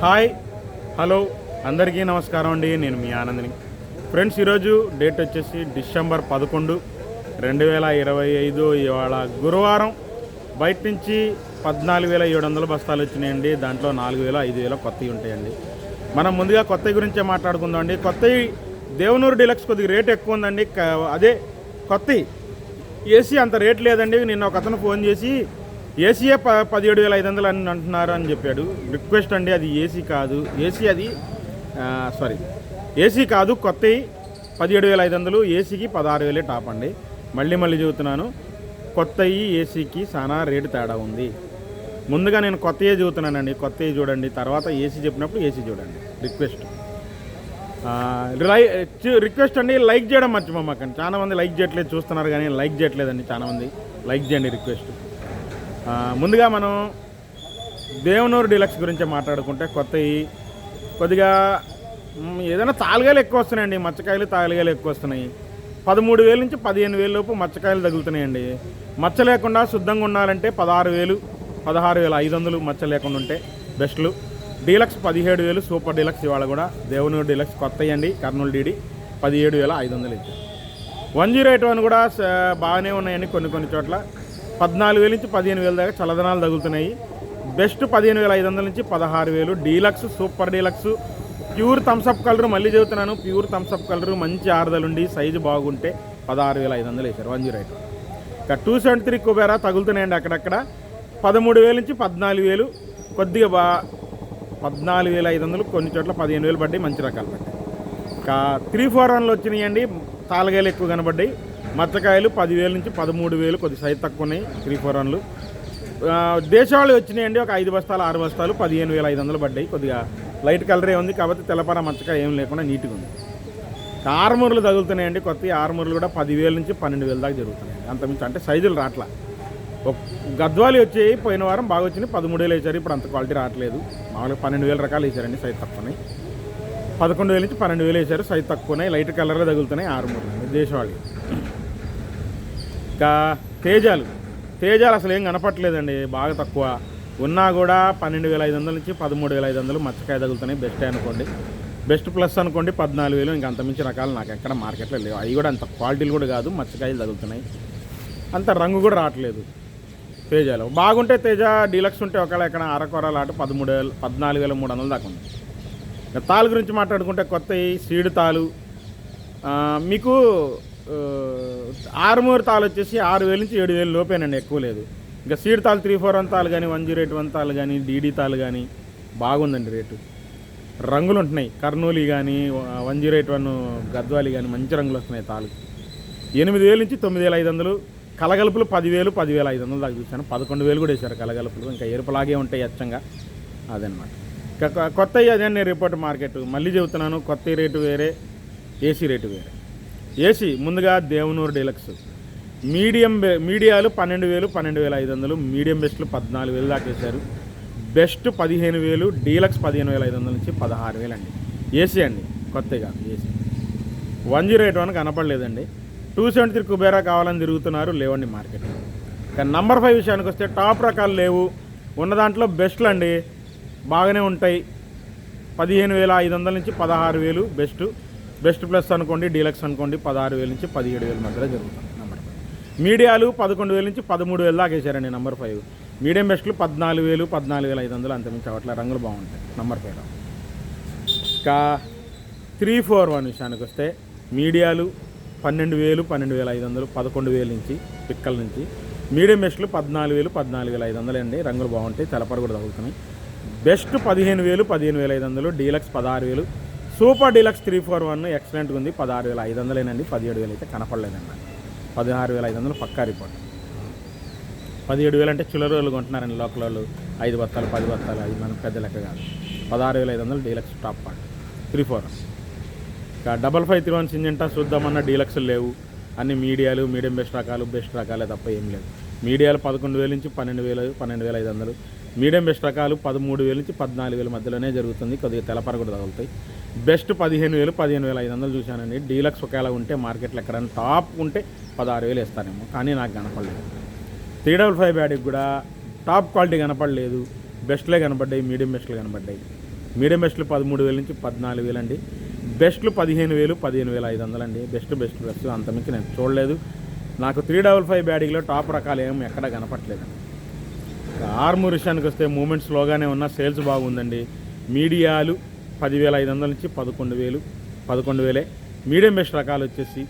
Hi hello అందరికీ నమస్కారం అండి. నేను మీ ఆనందని. ఫ్రెండ్స్ ఈరోజు డేట్ వచ్చేసి డిసెంబర్ పదకొండు రెండు వేల ఇరవై ఐదు ఇవాళ గురువారం. బయట నుంచి పద్నాలుగు వేల ఏడు వందల బస్తాలు వచ్చినాయండి. దాంట్లో నాలుగు వేల ఐదు వేల కొత్తవి ఉంటాయండి. మనం ముందుగా కొత్తవి గురించే మాట్లాడుకుందాం అండి. కొత్తవి దేవనూరు డీలక్స్ కొద్దిగా రేట్ ఎక్కువ ఉందండి. అదే కొత్తవి. ఏసీ అంత రేట్ లేదండి. నిన్న ఒక అతను ఫోన్ చేసి ఏసీయే ప పదిహేడు వేల ఐదు వందలు అని అంటున్నారు అని చెప్పాడు. రిక్వెస్ట్ అండి అది ఏసీ కాదు. ఏసీ అది సారీ ఏసీ కాదు కొత్తవి పదిహేడు వేల ఐదు వందలు ఏసీకి పదహారు వేలే టాప్ అండి. మళ్ళీ మళ్ళీ చెబుతున్నాను కొత్తవి ఏసీకి చాలా రేటు తేడా ఉంది. ముందుగా నేను కొత్తయే చెబుతున్నానండి కొత్తవి చూడండి తర్వాత ఏసీ చెప్పినప్పుడు ఏసీ చూడండి రిక్వెస్ట్. రిక్వెస్ట్ అండి లైక్ చేయడం మర్చిపోమాకండి. చాలామంది లైక్ చేయట్లేదు చూస్తున్నారు కానీ లైక్ చేయట్లేదండి చాలామంది. లైక్ చేయండి రిక్వెస్ట్. ముందుగా మనం దేవనూరు డీలక్స్ గురించి మాట్లాడుకుంటే కొత్తవి కొద్దిగా ఏదైనా తాలుగాయలు ఎక్కువ వస్తున్నాయండి. మచ్చకాయలు తాలుగాయలు ఎక్కువ వస్తున్నాయి. పదమూడు వేల నుంచి పదిహేను వేల లోపు మచ్చకాయలు తగులుతున్నాయండి. మచ్చ లేకుండా శుద్ధంగా ఉండాలంటే పదహారు వేలు పదహారు వేల ఐదు వందలు మచ్చ లేకుండా ఉంటే బెస్ట్లు. డీలక్స్ పదిహేడు వేలు సూపర్ డీలక్స్ ఇవాళ కూడా దేవనూరు డీలక్స్ కొత్త అండి కర్నూలు డీడీ పదిహేడు వేల ఐదు వందలు ఇచ్చారు. వన్ జీరో ఎయిట్ వన్ కూడా బాగానే ఉన్నాయండి కొన్ని కొన్ని చోట్ల. పద్నాలుగు వేల నుంచి పదిహేను వేల దాకా చల్లదనాలు తగులుతున్నాయి. బెస్ట్ పదిహేను వేల ఐదు వందల నుంచి పదహారు వేలు. Deluxe super deluxe. Pure Thums Up colour మళ్ళీ చెబుతున్నాను. ప్యూర్ థమ్స్అప్ కలర్ మంచి ఆరుదలుండి సైజు బాగుంటే పదహారు వేల ఐదు వందలు వేశారు. One zero eight. ఇక టూ సెవెంటీ త్రీ కుబేరా తగులుతున్నాయండి అక్కడక్కడ. పదమూడు వేల నుంచి పద్నాలుగు వేలు. కొద్దిగా బా పద్నాలుగు వేల ఐదు వందలు కొన్ని చోట్ల పదిహేను వేలు పడ్డాయి మంచి రకాలు పడ్డాయి. ఇంకా త్రీ ఫోర్ వన్లు వచ్చినాయండి. తాలగాయలు ఎక్కువ కనబడ్డాయి. మచ్చకాయలు పదివేల నుంచి పదమూడు వేలు కొద్ది సైజు తక్కువ ఉన్నాయి త్రీ ఫోర్ వన్లు దేశవాళీ వచ్చినాయండి ఒక ఐదు బస్తాలు ఆరు బస్తాలు పదిహేను వేల ఐదు వందలు పడ్డాయి. కొద్దిగా లైట్ కలరే ఉంది కాబట్టి తెల్లపార మచ్చకాయ ఏం లేకుండా నీట్గా ఉంది. ఆరుమూరలు తగులుతున్నాయండి కొత్త ఆరుమూరలు కూడా పదివేల నుంచి పన్నెండు వేల దాకా జరుగుతున్నాయి. అంతమించి అంటే సైజులు రాట్లా. ఒక గద్వాలు వచ్చాయి పోయిన వారం బాగా వచ్చినాయి పదమూడు వేలు వేసారు ఇప్పుడు అంత క్వాలిటీ రావట్లేదు. మామూలుగా పన్నెండు వేల రకాలు వేసారండి సైజ్ తక్కువనే పదకొండు వేల నుంచి పన్నెండు వేలు వేసారు సైజ్ తక్కువనాయి లైట్ కలర్లో తగులుతున్నాయి ఆరుమూరలు దేశవాళీ. ఇంకా తేజాలు. తేజాలు అసలు ఏం కనపట్లేదండి బాగా తక్కువ. ఉన్నా కూడా పన్నెండు వేల ఐదు వందల నుంచి పదమూడు వేల ఐదు వందలు మచ్చకాయ తగులుతున్నాయి. బెస్ట్ అనుకోండి. బెస్ట్ ప్లస్ అనుకోండి పద్నాలుగు వేలు ఇంకా అంతమించి రకాలు నాకు ఎక్కడ మార్కెట్లో లేవు. అవి కూడా అంత క్వాలిటీలు కూడా కాదు మచ్చకాయలు తగులుతున్నాయి. అంత రంగు కూడా రావట్లేదు తేజాలు. బాగుంటే తేజ డీలక్స్ ఉంటే ఒకవేళ ఎక్కడ అరకొరలు ఆట పదమూడు వేలు పద్నాలుగు వేల మూడు వందలు దాకా ఉంది తాలు గురించి మాట్లాడుకుంటే కొత్త సీడ్ తాలు మీకు ఆరుమూరు తాలు వచ్చేసి ఆరు వేల నుంచి ఏడు వేలు లోపేనండి ఎక్కువ లేదు. ఇంకా సీడ్ తాలు త్రీ ఫోర్ వన్ తాలు కానీ వన్ జీరో ఎయిట్ వన్ తాలు కానీ డీడీ తాలు కానీ బాగుందండి రేటు. రంగులు ఉంటున్నాయి. కర్నూలు కానీ వన్ జీరో ఎయిట్ వన్ గద్వాలి కానీ మంచి రంగులు వస్తున్నాయి తాలు ఎనిమిది వేల నుంచి తొమ్మిది వేల ఐదు వందలు. కలగలుపులు పదివేలు పదివేల ఐదు వందలు దాకా చూశాను. పదకొండు వేలు కూడా వేశారు కలగలుపులు. ఇంకా ఎరుపులాగే ఉంటాయి అచ్చంగా. అదనమాట ఇంకా కొత్త కొత్తవి అదే నేను రిపోర్ట్ మార్కెట్. మళ్ళీ చెబుతున్నాను కొత్త రేటు వేరే ఏసీ రేటు వేరే. ఏసీ ముందుగా దేవనూరు డీలక్స్. మీడియం బె- మీడియాలు పన్నెండు వేలు పన్నెండు వేల ఐదు వందలు మీడియం బెస్ట్లు పద్నాలుగు వేలు దాకా వేశారు. బెస్ట్ పదిహేను వేలు డీలక్స్ పదిహేను వేల ఐదు వందల నుంచి పదహారు వేలు అండి ఏసీ అండి కొత్తగా AC. One zero eight one కనపడలేదండి. Two seventy three Kubera కావాలని తిరుగుతున్నారు లేవండి మార్కెట్. కానీ నంబర్ ఫైవ్ విషయానికి వస్తే టాప్ రకాలు లేవు. ఉన్న దాంట్లో బెస్ట్లు అండి బాగానే ఉంటాయి. పదిహేను వేల ఐదు వందల నుంచి పదహారు వేలు బెస్ట్. బెస్ట్ ప్లస్ అనుకోండి డీలక్స్ అనుకోండి పదహారు వేల నుంచి పదిహేడు వేల మధ్యలో జరుగుతుంది నెంబర్ ఫైవ్ మీడియాలు పదకొండు వేల నుంచి పదమూడు వేలు దాకా వేసారండి నెంబర్ ఫైవ్ మీడియం బెస్ట్లు పద్నాలుగు వేలు పద్నాలుగు వేల ఐదు వందలు అంతమించి అవట్ల రంగులు బాగుంటాయి నెంబర్ ఫైవ్లో ఇంకా త్రీ ఫోర్ వన్ విషయానికి వస్తే మీడియాలు పన్నెండు వేలు పన్నెండు వేల ఐదు వందలు పదకొండు వేల నుంచి పిక్కల నుంచి. మీడియం బెస్ట్లు పద్నాలుగు వేలు పద్నాలుగు వేల ఐదు వందలు అండి రంగులు బాగుంటాయి తెలపర కూడా తగులుతున్నాయి. బెస్ట్ పదిహేను వేలు పదిహేను వేల ఐదు వందలు డీలక్స్ పదహారు వేలు super deluxe three four one ఎక్సలెంట్గా ఉంది. పదహారు వేల ఐదు వందలేనండి. పదిహేడు వేలు అయితే కనపడలేదండి. పదహారు వేల ఐదు వందలు పక్కా రిపోర్ట్. పదిహేడు వేలు అంటే చిల్లర రోజులు కొంటున్నారండి లోకల్ వాళ్ళు. ఐదు బత్తాలు పది బత్తాలు అది మనం పెద్ద లెక్క కాదు. పదహారు వేల ఐదు వందలు deluxe top part. Three four ఇంకా double five three one Syngenta చూద్దామన్న deluxe లేవు. అన్ని మీడియాలు మీడియం బెస్ట్ రకాలు బెస్ట్ రకాలే తప్ప ఏం లేదు మీడియాలు పదకొండు వేల నుంచి పన్నెండు వేలు పన్నెండు వేల ఐదు వందలు. మీడియం బెస్ట్ రకాలు పదమూడు వేల నుంచి పద్నాలుగు వేల మధ్యలోనే జరుగుతుంది. కొద్దిగా తెలపర కూడా తగులుతాయి. బెస్ట్ పదిహేను వేలు పదిహేను వేల ఐదు వందలు చూశానండి. డీలక్స్ ఒకవేళ ఉంటే మార్కెట్లో ఎక్కడైనా టాప్ ఉంటే పదహారు వేలు ఇస్తానేమో కానీ నాకు కనపడలేదు. త్రీ డబల్ ఫైవ్ బ్యాడీకి కూడా టాప్ క్వాలిటీ కనపడలేదు. బెస్ట్లే కనపడ్డాయి మీడియం బెస్ట్లు కనపడ్డాయి. మీడియం బెస్ట్లు పదమూడు వేల నుంచి పద్నాలుగు వేలు అండి. బెస్ట్లు పదిహేను వేలు పదిహేను వేల ఐదు వందలు అండి. బెస్ట్ బెస్ట్ బెస్ట్ అంతమించి నేను చూడలేదు. నాకు త్రీ డబల్ ఫైవ్ బ్యాడీలో టాప్ రకాలు ఏమి ఎక్కడ కనపట్లేదండి ఆర్మూర్ విషయానికి వస్తే మూమెంట్ స్లోగానే ఉన్న సేల్స్ బాగుందండి. మీడియాలు పదివేల ఐదు వందల నుంచి పదకొండు వేలు పదకొండు వేలే మీడియం బెస్ట్ రకాలు వచ్చేసి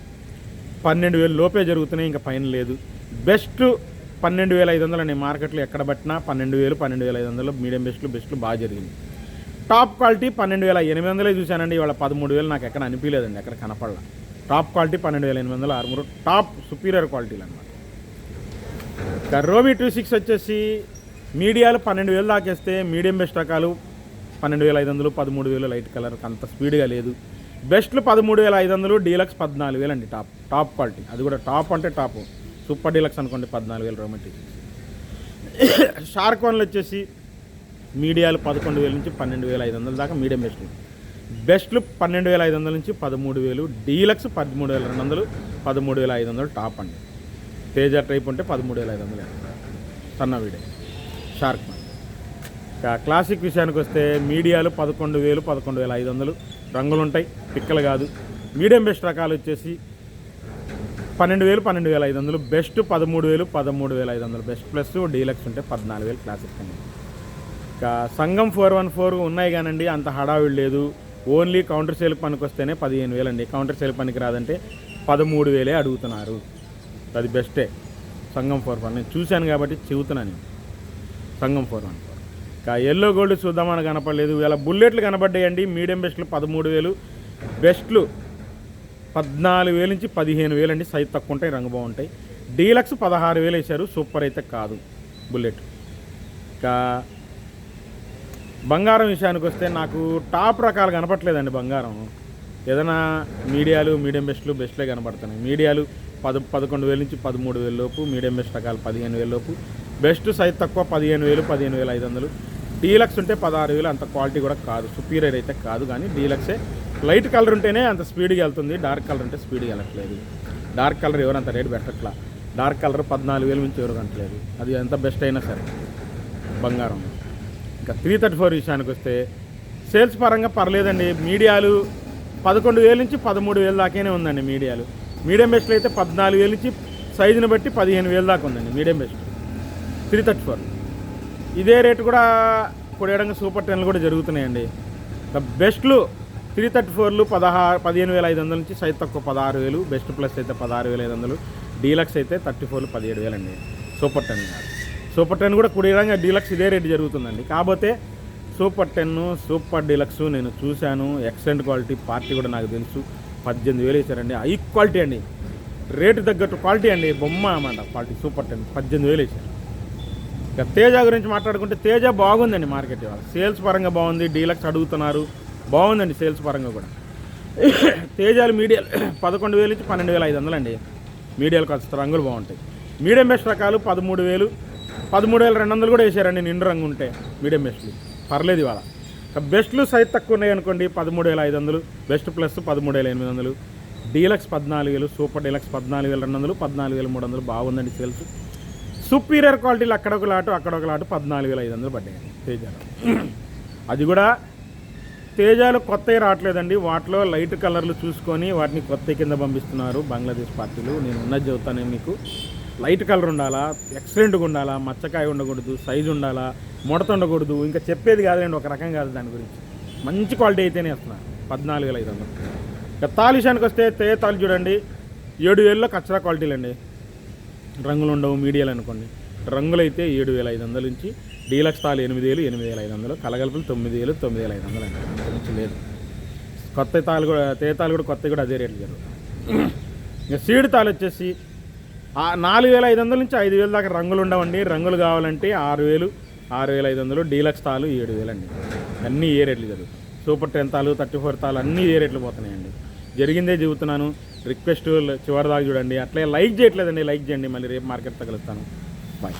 పన్నెండు వేలు లోపే జరుగుతున్నాయి ఇంకా పైన లేదు. బెస్ట్ పన్నెండు వేల ఐదు వందలు అండి మార్కెట్లో ఎక్కడ పట్టినా పన్నెండు వేలు పన్నెండు వేల ఐదు వందలు మీడియం బెస్ట్లు బెస్ట్లు బాగా జరిగింది. టాప్ క్వాలిటీ పన్నెండు వేల ఎనిమిది వందలే చూశానండి ఇవాళ పదమూడు వేలు నాకు ఎక్కడ అనిపించలేదండి ఎక్కడ కనపడలా. టాప్ క్వాలిటీ పన్నెండు వేల ఎనిమిది వందల ఆరుమూరు టాప్ సుపీరియర్ క్వాలిటీలు అనమాట రోమి టూ సిక్స్ వచ్చేసి మీడియాలు పన్నెండు వేలు దాకేస్తే మీడియం బెస్ట్ రకాలు పన్నెండు వేల ఐదు వందలు పదమూడు వేలు లైట్ కలర్ అంత స్పీడ్గా లేదు. బెస్ట్లు పదమూడు వేల ఐదు వందలు డీలక్స్ పద్నాలుగు వేలు అండి టాప్ టాప్ క్వాలిటీ. అది కూడా టాప్ అంటే టాప్. సూపర్ డీలక్స్ అనుకోండి పద్నాలుగు వేలు రోమెటిక్ షార్క్ వన్లు వచ్చేసి మీడియాలు పదకొండు వేల నుంచి పన్నెండు వేల ఐదు వందల దాకా మీడియం బెస్ట్ బెస్ట్లు పన్నెండు వేల ఐదు వందల నుంచి పదమూడు వేలు డీలక్స్ పదమూడు వేల రెండు వందలు పదమూడు వేల ఐదు వందలు టాప్ అండి. తేజ టైప్ ఉంటే పదమూడు వేల ఐదు వందలు. సన్న వీడే. షార్క్. ఇక క్లాసిక్ విషయానికి వస్తే మీడియాలు పదకొండు వేలు పదకొండు వేల ఐదు వందలు. రంగులు ఉంటాయి పిక్కలు కాదు. మీడియం బెస్ట్ రకాలు వచ్చేసి పన్నెండు వేలు పన్నెండు వేల ఐదు వందలు. బెస్ట్ పదమూడు వేలు పదమూడు వేల ఐదు వందలు. బెస్ట్ ప్లస్ డీలక్స్ ఉంటే పద్నాలుగు వేలు క్లాసిక్ అండి. ఇక సంఘం ఫోర్ వన్ ఫోర్ ఉన్నాయి కానండి అంత హడావిడి లేదు. ఓన్లీ కౌంటర్ సేల్ పనికి వస్తేనే పదిహేను వేలు అండి. కౌంటర్ సేల్ పనికి రాదంటే పదమూడు వేలే అడుగుతున్నారు. అది బెస్టే. సంఘం ఫోర్ వన్. నేను చూశాను కాబట్టి చెబుతున్నాను. Sangam Sangham four one. Four ఇక ఎల్లో గోల్డ్ చూద్దామని కనపడలేదు. ఇలా బుల్లెట్లు కనపడ్డాయండి మీడియం బెస్ట్లు పదమూడు వేలు. బెస్ట్లు పద్నాలుగు వేలు నుంచి పదిహేను వేలు అండి. సైజ్ తక్కువ ఉంటాయి రంగు బాగుంటాయి. డీలక్స్ పదహారు వేలు వేశారు. సూపర్ అయితే కాదు బుల్లెట్. ఇంకా బంగారం విషయానికి వస్తే నాకు టాప్ రకాలు కనపట్లేదండి బంగారం. ఏదైనా మీడియాలు మీడియం బెస్ట్లు బెస్ట్లే కనపడుతున్నాయి. మీడియాలు పద పదకొండు వేల నుంచి పదమూడు వేల లోపు మీడియం బెస్ట్ రకాలు పదిహేను వేల లోపు. బెస్ట్ సైజ్ తక్కువ పదిహేను వేలు పదిహేను వేల ఐదు వందలు. డీలక్స్ ఉంటే పదహారు వేలు అంత క్వాలిటీ కూడా కాదు సుపీరియర్ అయితే కాదు కానీ డీలక్సే. లైట్ కలర్ ఉంటేనే అంత స్పీడ్గా వెళ్తుంది డార్క్ కలర్ ఉంటే స్పీడ్గా వెళ్ళట్లేదు. డార్క్ కలర్ ఎవరు అంత రేటు పెట్టట్లా? డార్క్ కలర్ పద్నాలుగు వేలు నుంచి ఎవరు అంటలేదు అది ఎంత బెస్ట్ అయినా సరే. బంగారం. ఇంకా త్రీ థర్టీ ఫోర్ విషయానికి వస్తే సేల్స్ పరంగా పర్లేదండి. మీడియాలు పదకొండు వేల నుంచి పదమూడు వేల దాకానే ఉందండి మీడియాలు. మీడియం బెస్ట్లు అయితే పద్నాలుగు వేలు నుంచి సైజుని బట్టి పదిహేను వేల దాకా ఉందండి medium best. Three thirty four. ఇదే రేటు కూడా కొడేడంగా సూపర్ టెన్లు కూడా జరుగుతున్నాయండి. ద బెస్ట్లు త్రీ థర్టీ ఫోర్లు పదహారు పదిహేను వేల ఐదు వందల నుంచి సైజ్ తక్కువ పదహారు వేలు బెస్ట్ ప్లస్ అయితే పదహారు వేల ఐదు వందలు డీలక్స్ అయితే థర్టీ ఫోర్లు పదిహేడు వేలు అండి సూపర్ టెన్ సూపర్ టెన్ కూడా కుడిరంగా డీలక్స్ ఇదే రేటు జరుగుతుందండి. కాకపోతే సూపర్ టెన్ సూపర్ డీలక్స్ నేను చూశాను. ఎక్సలెంట్ క్వాలిటీ పార్టీ కూడా నాకు తెలుసు. పద్దెనిమిది వేలు వేశారండి హై క్వాలిటీ అండి. రేటు తగ్గట్టు క్వాలిటీ అండి. బొమ్మ అన్నమాట క్వాలిటీ సూపర్ టెన్. పద్దెనిమిది వేలు వేశారు ఇక తేజ గురించి మాట్లాడుకుంటే తేజ బాగుందండి మార్కెట్ ఇవాళ. సేల్స్ పరంగా బాగుంది డీలక్స్ అడుగుతున్నారు. బాగుందండి సేల్స్ పరంగా కూడా. తేజాలు మీడియాలు పదకొండు వేలు నుంచి పన్నెండు వేల ఐదు వందలు అండి మీడియాలు కాస్త రంగులు బాగుంటాయి. మీడియం బెస్ట్ రకాలు పదమూడు వేలు పదమూడు వేల రెండు వందలు కూడా వేసారండి నిండు రంగు ఉంటే మీడియం బెస్ట్లు పర్లేదు ఇవాళ. ఇక బెస్ట్లు సైజ్ తక్కువ ఉన్నాయి అనుకోండి పదమూడు వేల ఐదు వందలు. బెస్ట్ ప్లస్ పదమూడు వేల ఎనిమిది వందలు. డీలక్స్ పద్నాలుగు వేలు సూపర్ డీలక్స్ పద్నాలుగు వేల రెండు వందలు పద్నాలుగు వేల మూడు వందలు బాగుందండి సేల్స్. సుపీరియర్ క్వాలిటీలు అక్కడ ఒక లాటు అక్కడ ఒక లాటు పద్నాలుగు వేల ఐదు వందలు పడ్డాయి. తేజాలు. అది కూడా తేజాలు కొత్తవి రావట్లేదండి. వాటిలో లైట్ కలర్లు చూసుకొని వాటిని కొత్త కింద పంపిస్తున్నారు బంగ్లాదేశ్ పార్టీలు. నేను ఉన్నది చెబుతానే మీకు. లైట్ కలర్ ఉండాలా? ఎక్సలెంట్గా ఉండాలా? మచ్చకాయ ఉండకూడదు సైజు ఉండాలా? ముడత ఉండకూడదు? ఇంకా చెప్పేది కాదండి ఒక రకం కాదు దాని గురించి. మంచి క్వాలిటీ అయితేనే వస్తున్నారు పద్నాలుగు వేల ఐదు వందలు. ఇక తాలు వస్తే తే తాలు చూడండి. ఏడు వేలలో కచ్చరా క్వాలిటీలు అండి రంగులు ఉండవు మీడియాలు అనుకోండి. రంగులు అయితే ఏడు వేల ఐదు వందల నుంచి డీలక్స్ తాలు ఎనిమిది వేలు ఎనిమిది వేల ఐదు వందలు కలగలుపులు తొమ్మిది వేలు తొమ్మిది వేల ఐదు వందలు అండి లేదు. కొత్త తాలు కూడా తేతాలు కూడా కొత్త కూడా అదే రేట్లు జరుగుతాయి. ఇంకా సీడ్ తాలు వచ్చేసి నాలుగు వేల ఐదు వందల నుంచి ఐదు వేల దాకా రంగులు ఉండవండి. రంగులు కావాలంటే ఆరు వేలు ఆరు వేల ఐదు వందలు డీలక్స్ తాలు ఏడు వేలు అండి. అన్నీ ఏ రేట్లు జరుగుతాయి. సూపర్ టెన్ తాలు థర్టీ ఫోర్ తాలు అన్నీ ఏ రేట్లు పోతున్నాయండి. జరిగిందే చెబుతున్నాను. రిక్వెస్ట్ చివరిదాకా చూడండి. అట్లే లైక్ చేయట్లేదండి. లైక్ చేయండి. మళ్ళీ రేపు మార్కెట్ తగులుస్తాను. బాయ్